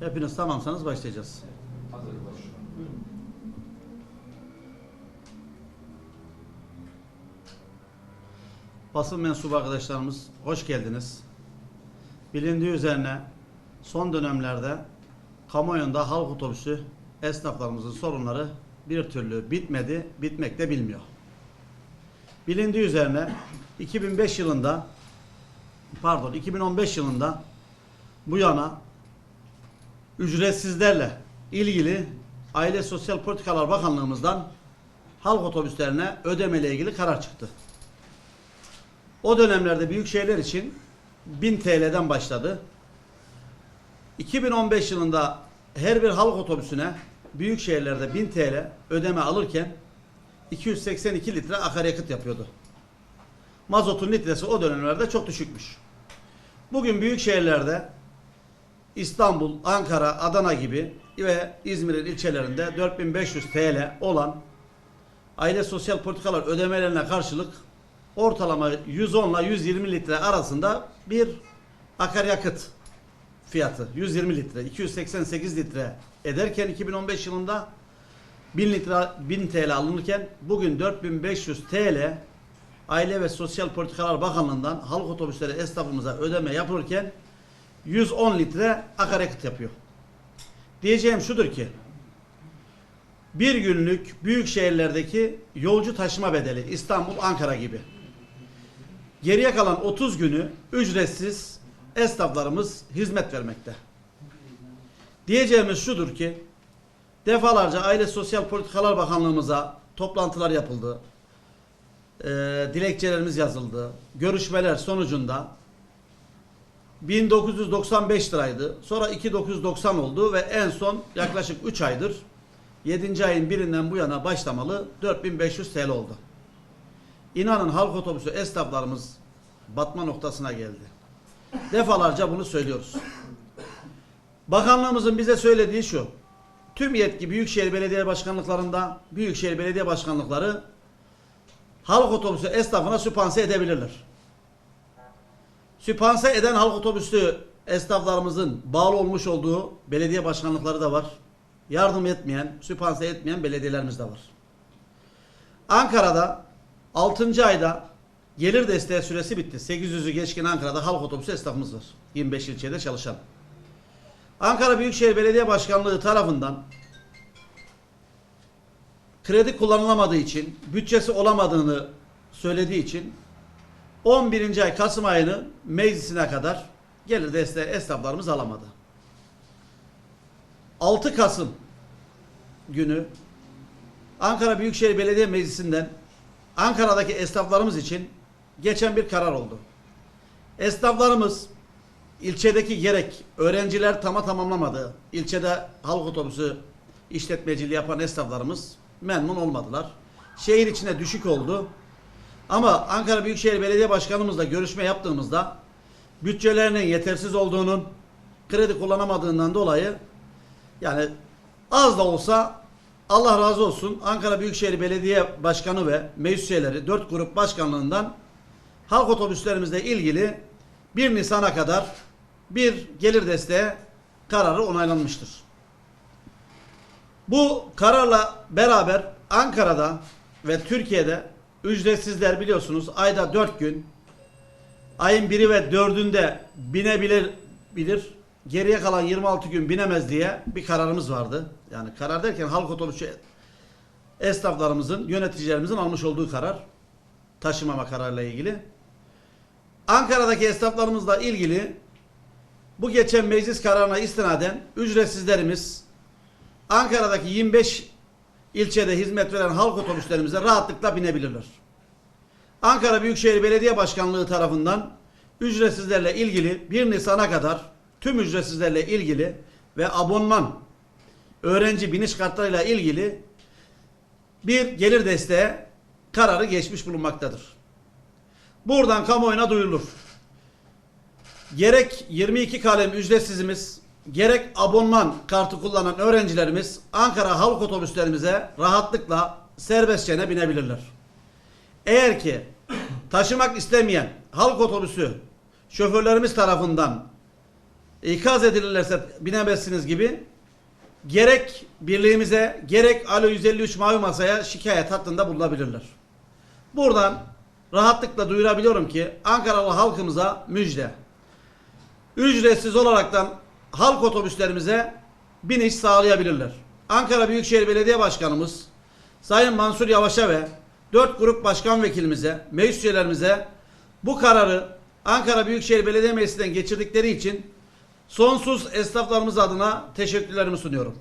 Hepiniz tamamsanız başlayacağız. Hazır başlıyorum. Basın mensubu arkadaşlarımız hoş geldiniz. Bilindiği üzerine son dönemlerde kamuoyunda halk otobüsü esnaflarımızın sorunları bir türlü bitmedi, bitmek de bilmiyor. Bilindiği üzerine 2005 yılında pardon 2015 yılında bu yana ücretsizlerle ilgili Aile Sosyal Politikalar Bakanlığımızdan halk otobüslerine ödemeyle ilgili karar çıktı. O dönemlerde büyük şehirler için 1000 TL'den başladı. 2015 yılında her bir halk otobüsüne büyük şehirlerde 1000 TL ödeme alırken 282 litre akaryakıt yapıyordu. Mazotun litresi o dönemlerde çok düşükmüş. Bugün büyük şehirlerde İstanbul, Ankara, Adana gibi ve İzmir'in ilçelerinde 4500 TL olan aile sosyal politikalar ödemelerine karşılık ortalama 110 ile 120 litre arasında bir akaryakıt fiyatı. 120 litre 288 litre ederken 2015 yılında 1000 litre 1000 TL alınırken bugün 4500 TL Aile ve Sosyal Politikalar Bakanlığı'ndan halk otobüsleri esnafımıza ödeme yapılırken 110 litre akaryakıt yapıyor. Diyeceğim şudur ki bir günlük büyük şehirlerdeki yolcu taşıma bedeli İstanbul, Ankara gibi. Geriye kalan 30 günü ücretsiz esnaflarımız hizmet vermekte. Diyeceğimiz şudur ki defalarca Aile Sosyal Politikalar Bakanlığımıza toplantılar yapıldı. Ee, dilekçelerimiz yazıldı. Görüşmeler sonucunda 1995 liraydı. Sonra 2990 oldu ve en son yaklaşık 3 aydır 7. ayın birinden bu yana başlamalı 4500 TL oldu. İnanın halk otobüsü esnaflarımız batma noktasına geldi. Defalarca bunu söylüyoruz. Bakanlığımızın bize söylediği şu. Tüm yetki Büyükşehir Belediye Başkanlıklarında Büyükşehir Belediye Başkanlıkları halk otobüsü esnafına süpanse edebilirler. Süpanse eden halk otobüsü esnaflarımızın bağlı olmuş olduğu belediye başkanlıkları da var. Yardım etmeyen, süpanse etmeyen belediyelerimiz de var. Ankara'da 6. ayda gelir desteği süresi bitti. 800'ü geçkin Ankara'da halk otobüsü esnafımız var. 25 ilçede çalışan. Ankara Büyükşehir Belediye Başkanlığı tarafından kredi kullanılamadığı için, bütçesi olamadığını söylediği için 11. ay Kasım ayının meclisine kadar gelir desteği esnaflarımız alamadı. 6 Kasım günü Ankara Büyükşehir Belediye Meclisi'nden Ankara'daki esnaflarımız için geçen bir karar oldu. Esnaflarımız ilçedeki gerek öğrenciler tama tamamlamadı. İlçede halk otobüsü işletmeciliği yapan esnaflarımız memnun olmadılar. Şehir içine düşük oldu. Ama Ankara Büyükşehir Belediye Başkanımızla görüşme yaptığımızda bütçelerinin yetersiz olduğunun, kredi kullanamadığından dolayı yani az da olsa Allah razı olsun Ankara Büyükşehir Belediye Başkanı ve meclis üyeleri 4 grup başkanlığından halk otobüslerimizle ilgili 1 Nisan'a kadar bir gelir desteği kararı onaylanmıştır. Bu kararla beraber Ankara'da ve Türkiye'de ücretsizler biliyorsunuz ayda 4 gün ayın 1'i ve 4'ünde binebilir bilir. Geriye kalan 26 gün binemez diye bir kararımız vardı. Yani karar derken halk otobüsü esnaflarımızın, yöneticilerimizin almış olduğu karar. Taşımama kararıyla ilgili. Ankara'daki esnaflarımızla ilgili bu geçen meclis kararına istinaden ücretsizlerimiz Ankara'daki 25 ilçede hizmet veren halk otobüslerimize rahatlıkla binebilirler. Ankara Büyükşehir Belediye Başkanlığı tarafından ücretsizlerle ilgili 1 Nisan'a kadar tüm ücretsizlerle ilgili ve abonman öğrenci biniş kartlarıyla ilgili bir gelir desteği kararı geçmiş bulunmaktadır. Buradan kamuoyuna duyurulur. Gerek 22 kalem ücretsizimiz, gerek abonman kartı kullanan öğrencilerimiz Ankara halk otobüslerimize rahatlıkla serbestçe binebilirler. Eğer ki taşımak istemeyen halk otobüsü şoförlerimiz tarafından ikaz edilirlerse binemezsiniz gibi gerek birliğimize gerek Alo 153 mavi masaya şikayet hattında bulunabilirler. Buradan rahatlıkla duyurabiliyorum ki Ankaralı halkımıza müjde. Ücretsiz olaraktan halk otobüslerimize biniş sağlayabilirler. Ankara Büyükşehir Belediye Başkanımız Sayın Mansur Yavaş'a ve 4 grup başkan vekilimize, meclis üyelerimize bu kararı Ankara Büyükşehir Belediye Meclisi'nden geçirdikleri için sonsuz esnaflarımız adına teşekkürlerimi sunuyorum.